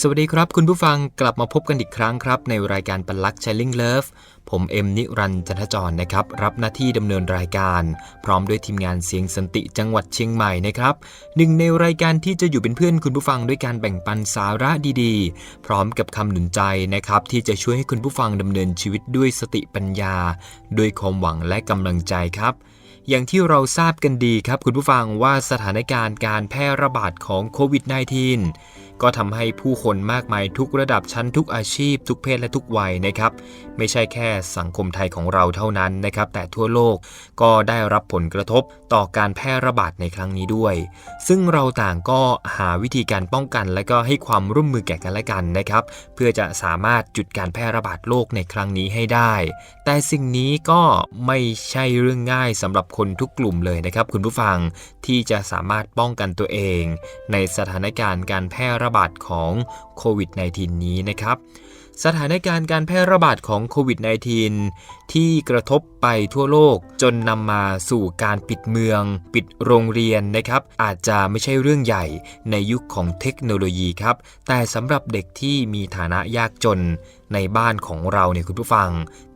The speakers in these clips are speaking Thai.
สวัสดีครับ คุณผู้ฟังกลับมาพบกันอีกครั้งครับ ในรายการปันลัก Sharing Love ผมเอ็มนิรันจันทจรนะครับ รับหน้าที่ดำเนินรายการ พร้อมด้วยทีมงานเสียงสันติจังหวัดเชียงใหม่นะครับหนึ่งในรายการที่จะอยู่เป็นเพื่อนคุณผู้ฟังด้วยการแบ่งปันสาระดีๆ พร้อมกับคำหนุนใจนะครับ ที่จะช่วยให้คุณผู้ฟังดำเนินชีวิตด้วยสติปัญญา ด้วยความหวังและกำลังใจครับอย่างที่เราทราบกันดีครับคุณผู้ฟังว่าสถานการณ์การแพร่ระบาดของโควิด -19 ก็ทำให้ผู้คนมากมายทุกระดับชั้นทุกอาชีพ ทุกเพศและทุกวัยนะครับ ไม่ใช่แค่สังคมไทยของเราเท่านั้นนะครับ แต่ทั่วโลกก็ได้รับผลกระทบต่อการแพร่ระบาดในครั้งนี้ด้วย ซึ่งเราต่างก็หาวิธีการป้องกันและก็ให้ความร่วมมือแก่กันและกันนะครับ เพื่อจะสามารถจุดการแพร่ระบาดโรคในครั้งนี้ให้ได้ แต่สิ่งนี้ก็ไม่ใช่เรื่องง่ายสำหรับคนทุกกลุ่มเลยนะครับ คุณผู้ฟังที่จะสามารถป้องกันตัวเอง ในสถานการณ์การแพร่ระระบาดของโควิด -19 นี้นะครับ สถานการณ์การแพร่ระบาดของโควิด -19 ที่กระทบไปทั่วโลกจนนำมาสู่การปิดเมือง ปิดโรงเรียนนะครับ อาจจะไม่ใช่เรื่องใหญ่ในยุคของเทคโนโลยีครับ แต่สำหรับเด็กที่มีฐานะยากจนในบ้านของเราเนี่ยคุณผู้ฟัง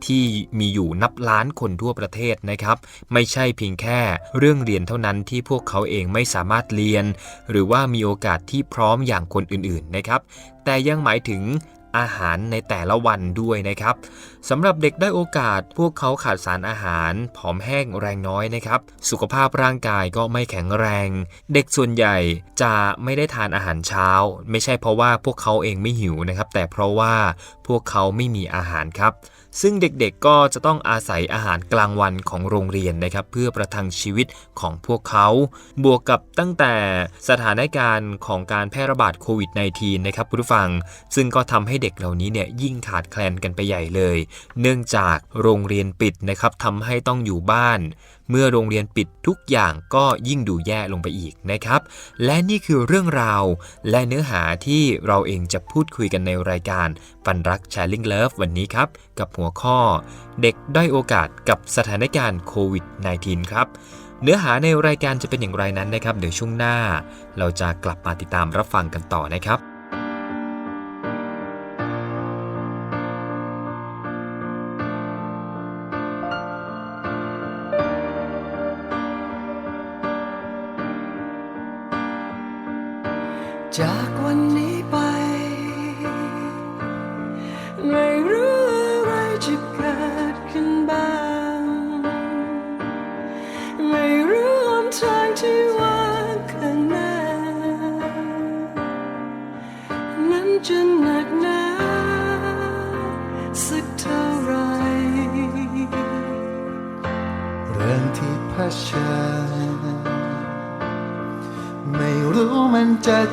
ที่มีอยู่นับล้านคนทั่วประเทศนะครับ ไม่ใช่เพียงแค่เรื่องเรียนเท่านั้นที่พวกเขาเองไม่สามารถเรียน หรือว่ามีโอกาสที่พร้อมอย่างคนอื่นๆนะครับ แต่ยังหมายถึง อาหารในแต่ละวันด้วยนะครับสำหรับเด็กได้โอกาสพวกเขาขาดสารอาหาร ผอมแห้งแรงน้อยนะครับ สุขภาพร่างกายก็ไม่แข็งแรง เด็กส่วนใหญ่จะไม่ได้ทานอาหารเช้า ไม่ใช่เพราะว่าพวกเขาเองไม่หิวนะครับ แต่เพราะว่าพวกเขาไม่มีอาหารครับ ซึ่งเด็กๆก็จะต้องอาศัยอาหารกลางวันของโรงเรียนนะครับ เพื่อประทังชีวิตของพวกเขา บวกกับตั้งแต่สถานการณ์ของการแพร่ระบาดโควิด -19 นะครับคุณผู้ฟัง ซึ่งก็ทำให้เด็กเหล่านี้เนี่ยยิ่งขาดแคลนกันไปใหญ่เลย เนื่องจากโรงเรียนปิดนะครับทำให้ต้องอยู่บ้าน เมื่อโรงเรียนปิดทุกอย่างก็ยิ่งดูแย่ลงไปอีกนะครับ และนี่คือเรื่องราวและเนื้อหาที่เราเองจะพูดคุยกันในรายการฟันรัก Sharing Love วันนี้ครับ กับหัวข้อ เด็กด้อยโอกาสกับสถานการณ์โควิด -19 ครับเนื้อหาในรายการจะเป็นอย่างไรนั้นนะครับ เดี๋ยวช่วงหน้า เราจะกลับมาติดตามรับฟังกันต่อนะครับ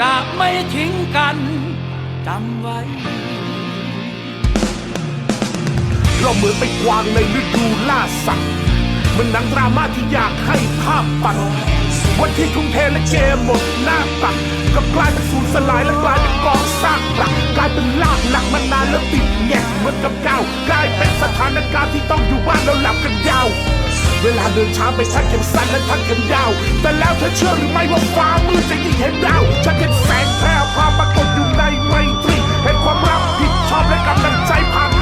จะไม่ทิ้งกันจำไว้ เราเหมือนไปกวางในฤดูล่าสัตว์เหมันหนังดราม่าที่อยากให้ภาพปัน วันที่ทุ่มเทและเกมหมดหน้าตักก็กลายเป็นสูญสลายและกลายเป็นกองซากปลักกลายเป็นลากหลักมานานแล้วติดแงกเหมือนกับเก้ากลายเป็นสถานการณ์ที่ต้องอยู่บ้านแล้วหลับกันยาว เวลาเดินช้าไปทั้งเข็มสั้นและทั้งเข็มยาว แต่แล้วเธอเชื่อหรือไม่ว่าฟ้ามืดจะยิ่งเห็นดาวฉันเห็นแสงแพร่พาปรากฏอยู่ในไมตรีเห็นความรักผิดชอบและกำลังใจผ่าน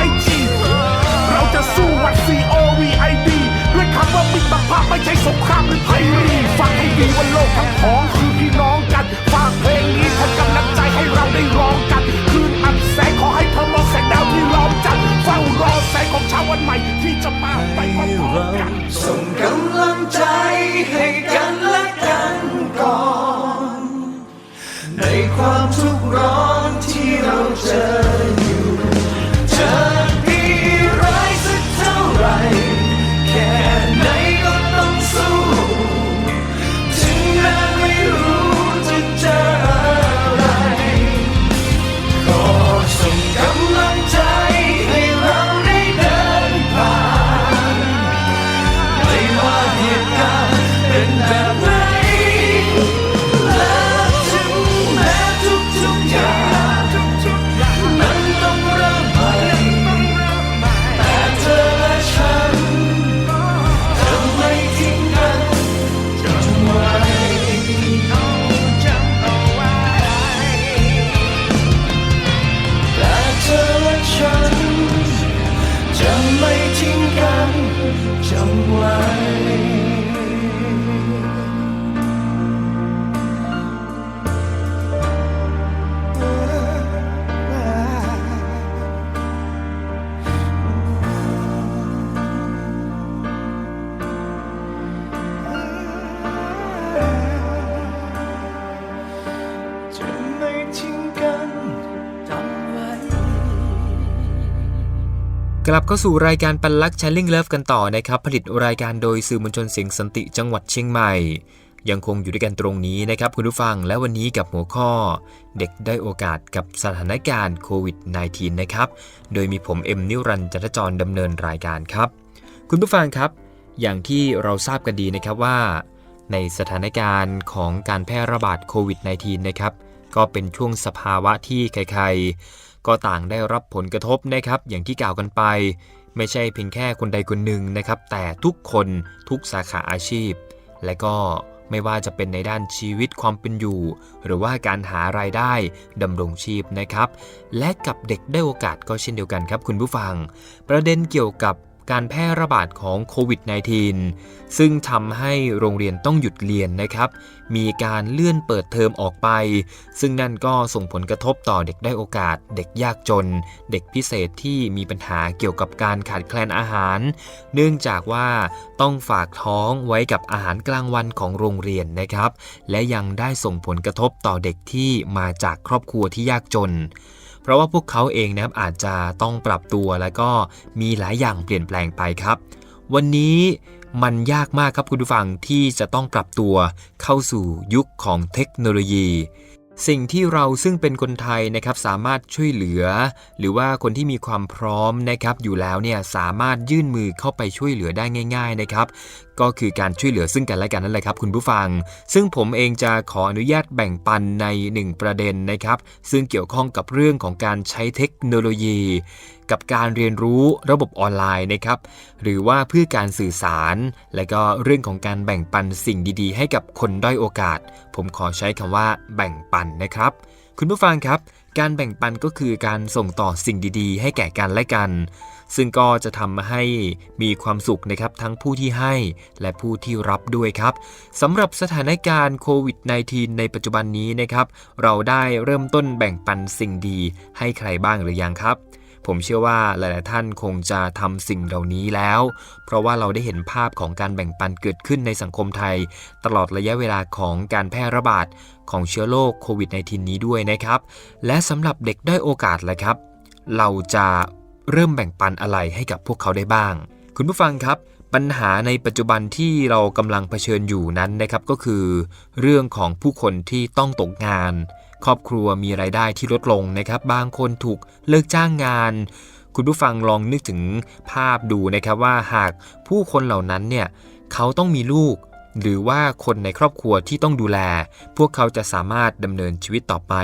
กลับเข้าสู่รายการปันลักช h ลิงเลิฟกันต่อนะครับ ผลิตรายการโดยสื่อมวลชนเสียงสันติจังหวัดเชียงใหม่ ยังคงอยู่ด้วยกันตรงนี้นะครับ คุณผู้ฟังและวันนี้กับหัวข้อ เด็กได้โอกาสกับสถานการณ์โควิด -19 นะครับ โดยมีผมเอ็มนิรันจันทจรดำเนินรายการครับ คุณผู้ฟังครับ อย่างที่เราทราบกันดีนะครับว่า ในสถานการณ์ของการแพร่ระบาดโควิด -19 นะครับก็เป็นช่วงสภาวะที่ใครๆ ก็ต่างได้รับผลกระทบนะครับอย่างที่กล่าวกันไป ไม่ใช่เพียงแค่คนใดคนหนึ่งนะครับ แต่ทุกคนทุกสาขาอาชีพ และก็ไม่ว่าจะเป็นในด้านชีวิตความเป็นอยู่ หรือว่าการหารายได้ดำรงชีพนะครับ และกับเด็กได้โอกาสก็เช่นเดียวกันครับคุณผู้ฟัง ประเด็นเกี่ยวกับ การแพร่ระบาดของโควิด -19 ซึ่งทำให้โรงเรียนต้องหยุดเรียนนะครับ มีการเลื่อนเปิดเทอมออกไป ซึ่งนั่นก็ส่งผลกระทบต่อเด็กได้โอกาส เด็กยากจน เด็กพิเศษที่มีปัญหาเกี่ยวกับการขาดแคลนอาหาร เนื่องจากว่าต้องฝากท้องไว้กับอาหารกลางวันของโรงเรียนนะครับ และยังได้ส่งผลกระทบต่อเด็กที่มาจากครอบครัวที่ยากจน เพราะว่าพวกเขาเองนะครับอาจจะต้องปรับตัวแล้วก็มีหลายอย่างเปลี่ยนแปลงไปครับ วันนี้มันยากมากครับคุณผู้ฟังที่จะต้องปรับตัวเข้าสู่ยุคของเทคโนโลยี สิ่งที่เราซึ่งเป็นคนไทยนะครับสามารถช่วยเหลือ หรือว่าคนที่มีความพร้อมนะครับอยู่แล้วเนี่ยสามารถยื่นมือเข้าไปช่วยเหลือได้ง่าย ๆนะครับ ก็คือการช่วยเหลือซึ่งกันและกันนั่นแหละครับคุณผู้ฟัง ซึ่งผมเองจะขออนุญาตแบ่งปันใน 1 ประเด็นนะครับ ซึ่งเกี่ยวข้องกับเรื่องของการใช้เทคโนโลยี กับการเรียนรู้ระบบออนไลน์นะครับ หรือว่าเพื่อการสื่อสาร และก็เรื่องของการแบ่งปันสิ่งดีๆ ให้กับคนด้อยโอกาส ผมขอใช้คำว่าแบ่งปันนะครับ คุณผู้ฟังครับ การแบ่งปันก็คือการส่งต่อสิ่งดีๆ ให้แก่กันและกัน ซึ่งก็จะทำให้มีความสุขนะครับทั้งผู้ที่ให้และผู้ที่รับด้วยครับสำหรับสถานการณ์โควิด -19 ในปัจจุบันนี้นะครับเราได้เริ่มต้นแบ่งปันสิ่งดีให้ใครบ้างหรือยังครับผมเชื่อว่าหลาย ๆ ท่านคงจะทำสิ่งเหล่านี้แล้ว เพราะว่าเราได้เห็นภาพของการแบ่งปันเกิดขึ้นในสังคมไทย ตลอดระยะเวลาของการแพร่ระบาดของเชื้อโรคโควิด -19 นี้ด้วยนะครับ และสำหรับเด็กได้อยโอกาสแหละครับ เราจะ เริ่มแบ่งปันอะไรให้กับพวกเขาได้บ้าง คุณผู้ฟังครับ ปัญหาในปัจจุบันที่เรากำลังเผชิญอยู่นั้นนะครับก็คือ เรื่องของผู้คนที่ต้องตกงาน ครอบครัวมีรายได้ที่ลดลงนะครับ บางคนถูกเลิกจ้างงาน คุณผู้ฟังลองนึกถึงภาพดูนะครับว่าหากผู้คนเหล่านั้นเนี่ยเขาต้องมีลูก หรือว่าคนในครอบครัวที่ต้องดูแล พวกเขาจะสามารถดำเนินชีวิตต่อไป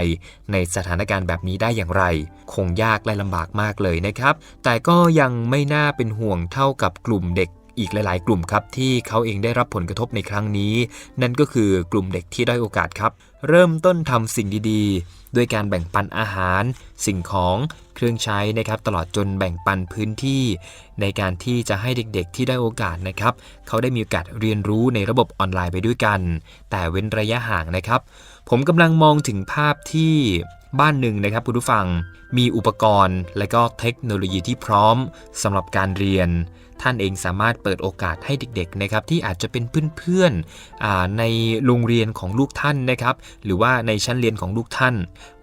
ในสถานการณ์แบบนี้ได้อย่างไร คงยากและลำบากมากเลยนะครับ แต่ก็ยังไม่น่าเป็นห่วงเท่ากับกลุ่มเด็กอีกหลาย ๆ กลุ่มครับที่เขาเองได้รับผลกระทบในครั้งนี้ นั่นก็คือกลุ่มเด็กที่ได้อยโอกาสครับ เริ่มต้นทำสิ่งดีๆ ด้วยการแบ่งปันอาหาร สิ่งของเครื่องใช้นะครับ ตลอดจนแบ่งปันพื้นที่ ในการที่จะให้เด็กๆ ที่ได้โอกาสนะครับ เขาได้มีโอกาสเรียนรู้ในระบบออนไลน์ไปด้วยกัน แต่เว้นระยะห่างนะครับ ผมกำลังมองถึงภาพที่ บ้านหนึ่งนะครับคุณผู้ฟัง มีอุปกรณ์ และก็เทคโนโลยีที่พร้อมสำหรับการเรียน ท่านเองสามารถเปิดโอกาสให้เด็กๆนะครับที่อาจจะเป็นเพื่อนๆในโรงเรียนของลูกท่านนะครับ หรือว่าในชั้นเรียนของลูกท่าน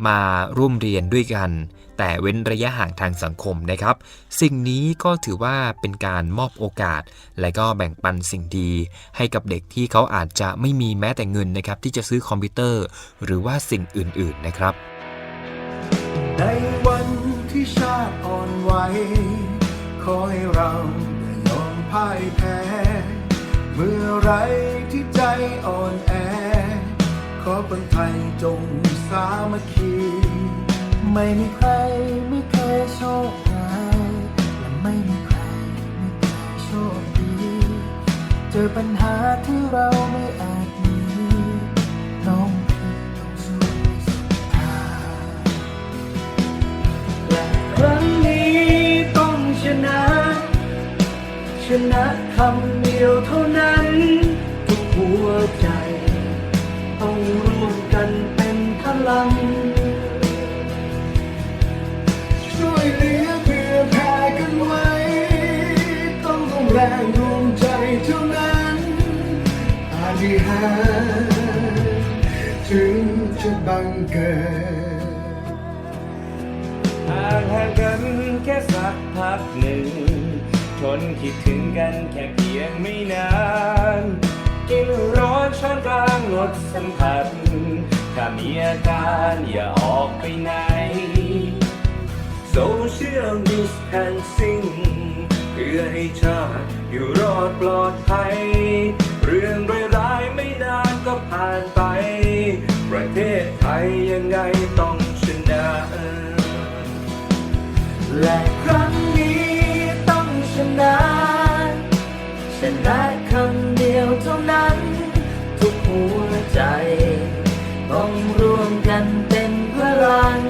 มาร่วมเรียนด้วยกัน แต่เว้นระยะห่างทางสังคมนะครับ สิ่งนี้ก็ถือว่าเป็นการมอบโอกาส และก็แบ่งปันสิ่งดี ให้กับเด็กที่เขาอาจจะไม่มีแม้แต่เงินนะครับที่จะซื้อคอมพิวเตอร์ หรือว่าสิ่งอื่นๆนะครับ ในวันที่ชาติอ่อนไหวขอให้เราอย่ายอมพ่ายแพ้ เมื่อไรที่ใจอ่อนแอ ขอคนไทยจงสามัคคี ไม่มีใครไม่เคยโชคร้ายและไม่มีใครไม่เคยโชคดี เจอปัญหาที่เราไม่อาจ ชนะคำเดียวเท่านั้น ทุกหัวใจ ต้องร่วมกันเป็นพลัง ช่วยเหลือเพื่อแผ่กันไว้ ต้องร่วมแรงรวมใจเท่านั้นอาฏิหารถึงจะบังเกิดห่างห่างกันแค่สักพักหนึ่ง นคิดถึงกันแค่เพียงไม่นาน กินร้อนช้อนกลางงดสัมผัส ถ้ามีอาการอย่าออกไปไหน Social distancing เพื่อให้ชาติอยู่รอดปลอดภัย เรื่องร้ายๆไม่นานก็ผ่านไป ประเทศไทยยังไงต้องชนะและครั้ง นั้นฉันรักคำเดียวเท่านั้น ทุกหัวใจ ต้องร่วมกันเป็นพลัง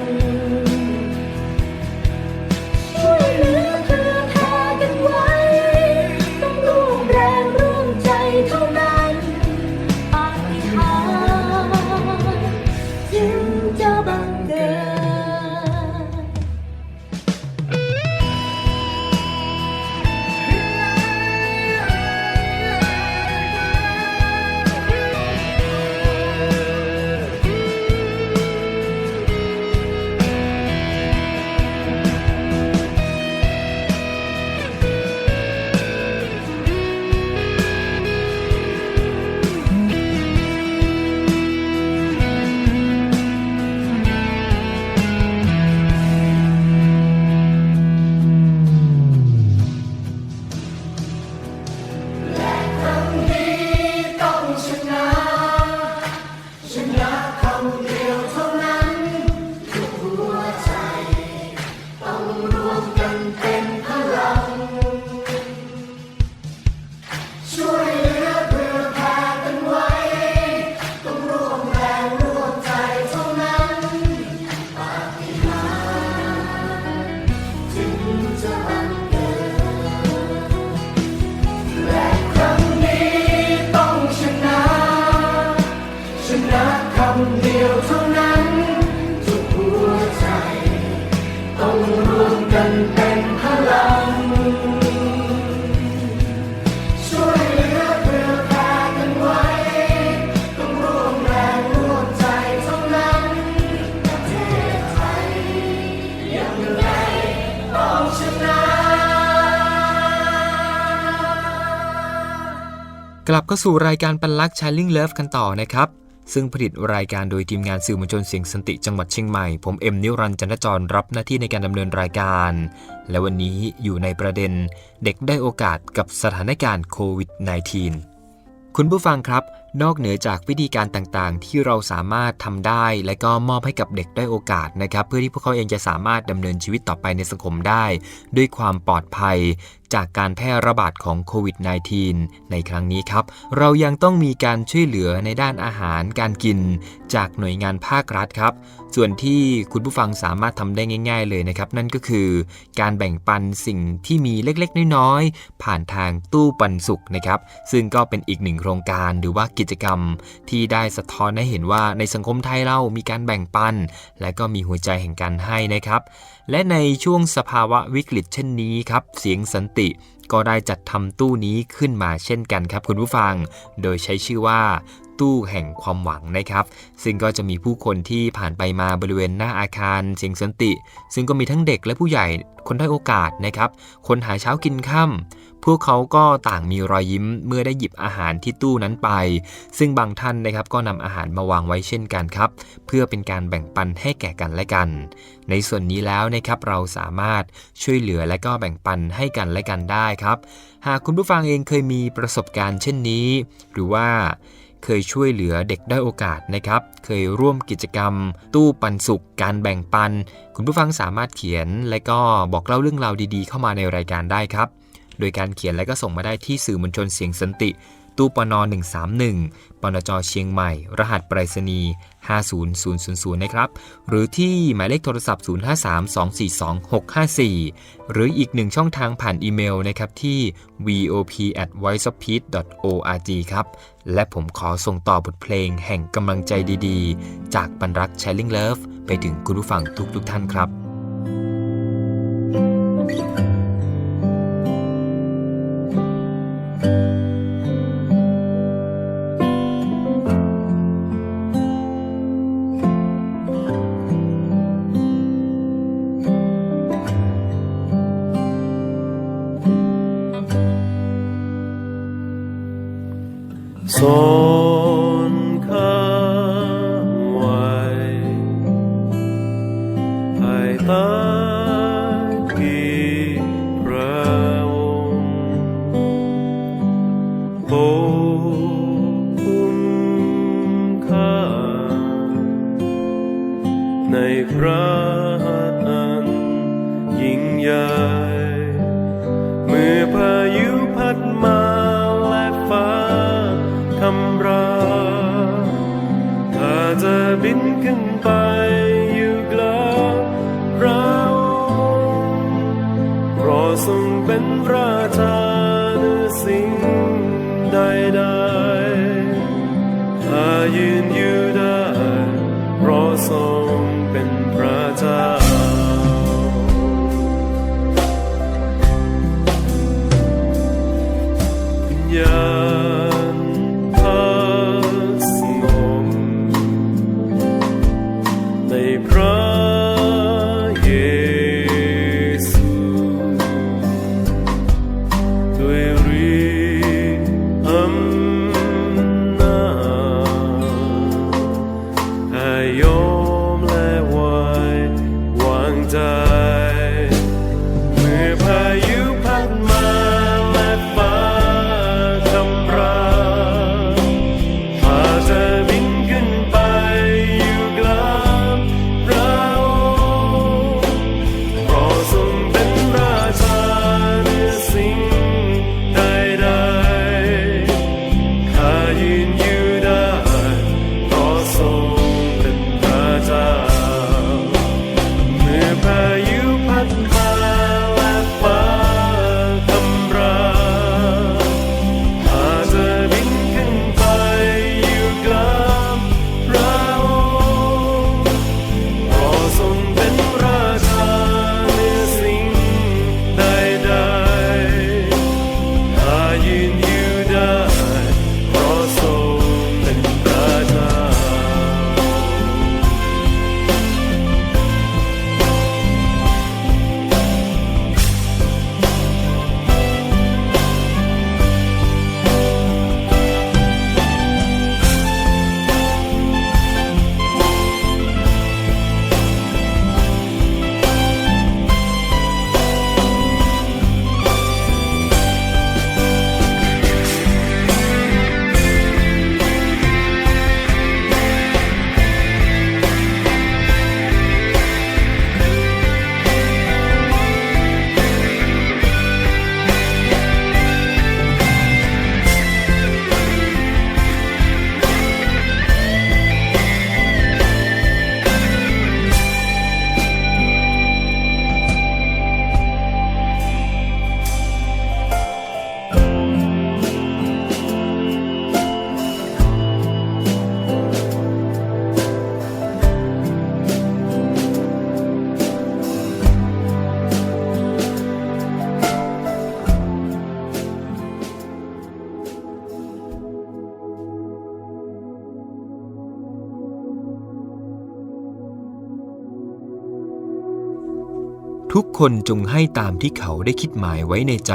กลับเข้าสู่รายการปันลักช h ลิงเลิฟกันต่อนะครับ ซึ่งผลิตรายการโดยทีมงานสื่อมวลชนเสียงสันติจังหวัดเชียงใหม่ ผมเอ็มนิรันจันทจรรับหน้าที่ในการดำเนินรายการ และวันนี้อยู่ในประเด็นเด็กได้โอกาสกับสถานการณ์โควิด -19 คุณผู้ฟังครับ นอกเหนือจากวิธีการต่างๆ ที่เราสามารถทำได้ และก็มอบให้กับเด็กได้โอกาสนะครับ เพื่อที่พวกเขาเองจะสามารถดำเนินชีวิตต่อไปในสังคมได้ ด้วยความปลอดภัย จากการแพร่ระบาดของโควิด -19 ในครั้งนี้ครับ เรายังต้องมีการช่วยเหลือในด้านอาหารการกินจากหน่วยงานภาครัฐครับ ส่วนที่คุณผู้ฟังสามารถทำได้ง่าย ๆ เลยนะครับ นั่นก็คือการแบ่งปันสิ่งที่มีเล็กๆ น้อยๆ ผ่านทางตู้ปันสุขนะครับ ซึ่งก็เป็นอีกหนึ่งโครงการหรือว่ากิจกรรม ที่ได้สะท้อนให้เห็นว่าในสังคมไทยเรามีการแบ่งปัน และก็มีหัวใจแห่งการให้นะครับ และในช่วงสภาวะวิกฤตเช่นนี้ครับ เสียงสันติก็ได้จัดทำตู้นี้ขึ้นมาเช่นกันครับคุณผู้ฟัง โดยใช้ชื่อว่า ตู้แห่งความหวังนะครับ ซึ่งก็จะมีผู้คนที่ผ่านไปมาบริเวณหน้าอาคารเสียงสันติ ซึ่งก็มีทั้งเด็กและผู้ใหญ่คนได้โอกาสนะครับ คนหาเช้ากินค่ำพวกเขาก็ต่างมีรอยยิ้มเมื่อได้หยิบอาหารที่ตู้นั้นไป ซึ่งบางท่านนะครับก็นำอาหารมาวางไว้เช่นกันครับ เพื่อเป็นการแบ่งปันให้แก่กันและกัน ในส่วนนี้แล้วนะครับเราสามารถช่วยเหลือและก็แบ่งปันให้กันและกันได้ครับ หากคุณผู้ฟังเองเคยมีประสบการณ์เช่นนี้ หรือว่า เคยช่วยเหลือเด็กได้โอกาสนะครับ เคยร่วมกิจกรรม ตู้ปันสุข การแบ่งปัน คุณผู้ฟังสามารถเขียน และก็บอกเล่าเรื่องราวดีๆ เข้ามาในรายการได้ครับ โดยการเขียนและก็ส่งมาได้ที่สื่อมวลชนเสียงสันติ ตู้ปน131 ปนจเชียงใหม่ รหัสไปรษณีย์50000 นะครับ หรือที่หมายเลขโทรศัพท์ 0532426654 หรืออีกหนึ่งช่องทางผ่านอีเมลนะครับที่ vop at voiceofpeace org ครับ และผมขอส่งต่อบทเพลงแห่งกำลังใจดีๆ จากบรรรัก Sharing Love ไปถึงคุณผู้ฟังทุกๆท่านครับ ส ทุกคนจงให้ตามที่เขาได้คิดหมายไว้ในใจ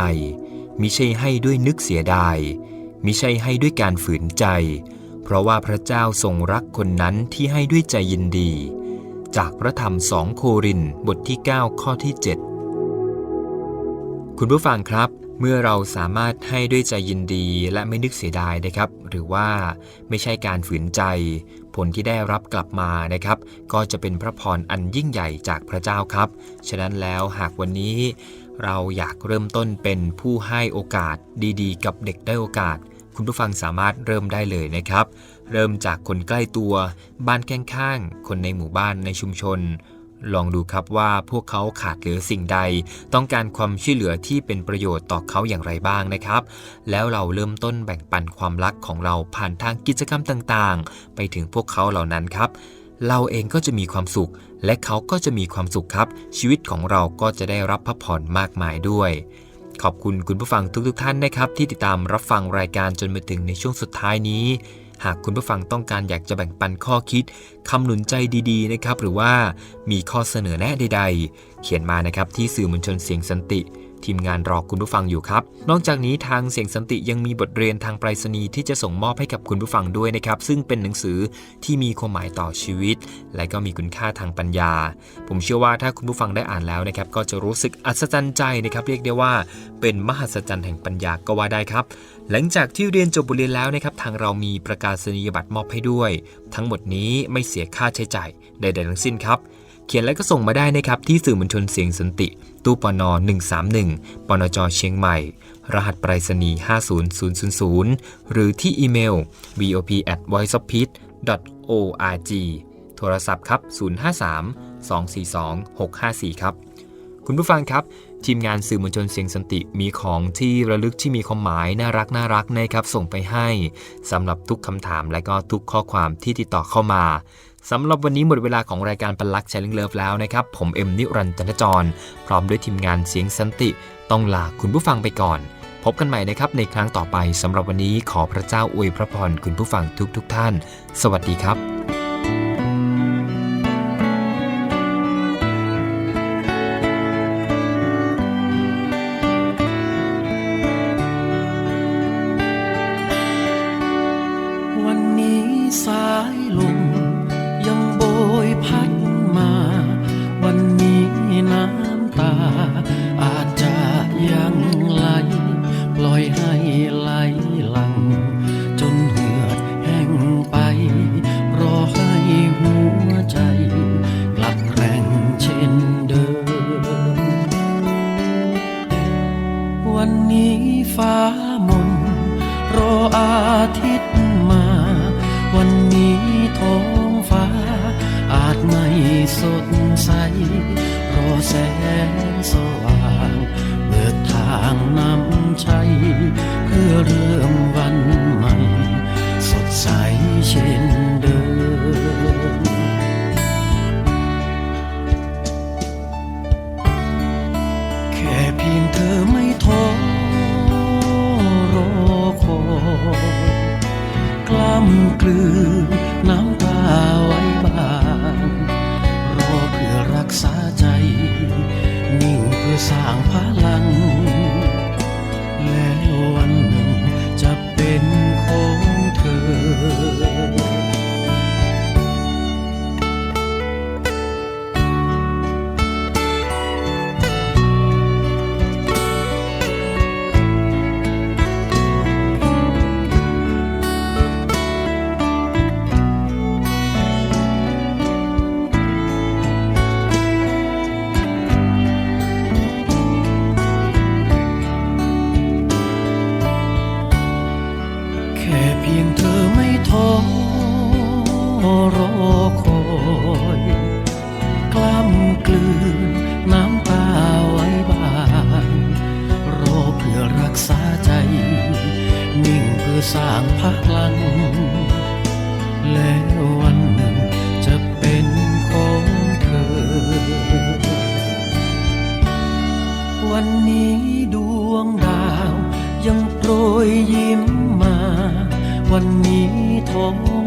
มิใช่ให้ด้วยนึกเสียดาย มิใช่ให้ด้วยการฝืนใจ เพราะว่าพระเจ้าทรงรักคนนั้นที่ให้ด้วยใจยินดี จากพระธรรมสองโครินบทที่ 9 ข้อที่ 7 คุณผู้ฟังครับเมื่อเราสามารถให้ด้วยใจยินดีและไม่นึกเสียดายนะครับ หรือว่าไม่ใช่การฝืนใจ ผลที่ได้รับกลับมานะครับ ก็จะเป็นพระพรอันยิ่งใหญ่จากพระเจ้าครับ ฉะนั้นแล้วหากวันนี้ เราอยากเริ่มต้นเป็นผู้ให้โอกาสดีๆ กับเด็กได้โอกาส คุณผู้ฟังสามารถเริ่มได้เลยนะครับ เริ่มจากคนใกล้ตัว บ้านข้างๆคนในหมู่บ้านในชุมชน ลองดูครับว่าพวกเขาขาดเหลือสิ่งใด ต้องการความช่วยเหลือที่เป็นประโยชน์ต่อเขาอย่างไรบ้างนะครับ แล้วเราเริ่มต้นแบ่งปันความรักของเราผ่านทางกิจกรรมต่างๆ ไปถึงพวกเขาเหล่านั้นครับ เราเองก็จะมีความสุข และเขาก็จะมีความสุขครับ ชีวิตของเราก็จะได้รับพระพรมากมายด้วยขอบคุณคุณผู้ฟังทุกๆทท่านนะครับ ที่ติดตามรับฟังรายการจนมาถึงในช่วงสุดท้ายนี้ หากคุณผู้ฟังต้องการอยากจะแบ่งปันข้อคิดคำหนุนใจดีๆนะครับหรือว่ามีข้อเสนอแนะใด ๆ เขียนมานะครับที่สื่อมวลชนเสียงสันติ ทีมงานรอคุณผู้ฟังอยู่ครับ นอกจากนี้ทางเสียงสันติยังมีบทเรียนทางไปรษณีย์ที่จะส่งมอบให้กับคุณผู้ฟังด้วยนะครับ ซึ่งเป็นหนังสือที่มีความหมายต่อชีวิต และก็มีคุณค่าทางปัญญา ผมเชื่อว่าถ้าคุณผู้ฟังได้อ่านแล้วนะครับ ก็จะรู้สึกอัศจรรย์ใจนะครับเรียกได้ว่าเป็นมหัศจรรย์แห่งปัญญาก็ว่าได้ครับ หลังจากที่เรียนจบบทเรียนแล้วนะครับทางเรามีประกาศนียบัตรมอบให้ด้วย ทั้งหมดนี้ไม่เสียค่าใช้จ่ายใดๆทั้งสิ้นครับ เขียนและก็ส่งมาได้นะครับที่สื่อมวลชนเสียงสันติ ตู้ปน 131 ปนจเชียงใหม่ รหัสไปรษณีย์ 50000 หรือที่อีเมล vop at voice of p e a c org โทรศัพท์ครับ 053 242 654 ครับ คุณผู้ฟังครับทีมงานสื่อมวลชนเสียงสันติมีของที่ระลึกที่มีความหมายน่ารักน่ารักนะครับ ส่งไปให้สำหรับทุกคำถามและก็ทุกข้อความที่ติดต่อเข้ามา สำหรับวันนี้หมดเวลาของรายการปันลักช h ลิงเลิฟแล้วนะครับ ผมเอ็มนิรันจันทจร พร้อมด้วยทีมงานเสียงสันติ ต้องลาคุณผู้ฟังไปก่อน พบกันใหม่นะครับในครั้งต่อไปสำหรับวันนี้ขอพระเจ้าอวยพระพรคุณผู้ฟังทุกๆทท่าน สวัสดีครับ วันนี้ฟ้ามนรออาทิตย์มา วันนี้ท้องฟ้า อาจไม่สดใส รอแสงสว่าง เปิดทางนำชัยเพื่อเริ่มวันใหม่ สดใสเช่น กลืนน้ำตาไว้บ้าง รอเพื่อรักษาใจ นิ่งเพื่อสร้างพลัง วันนี้ท้อง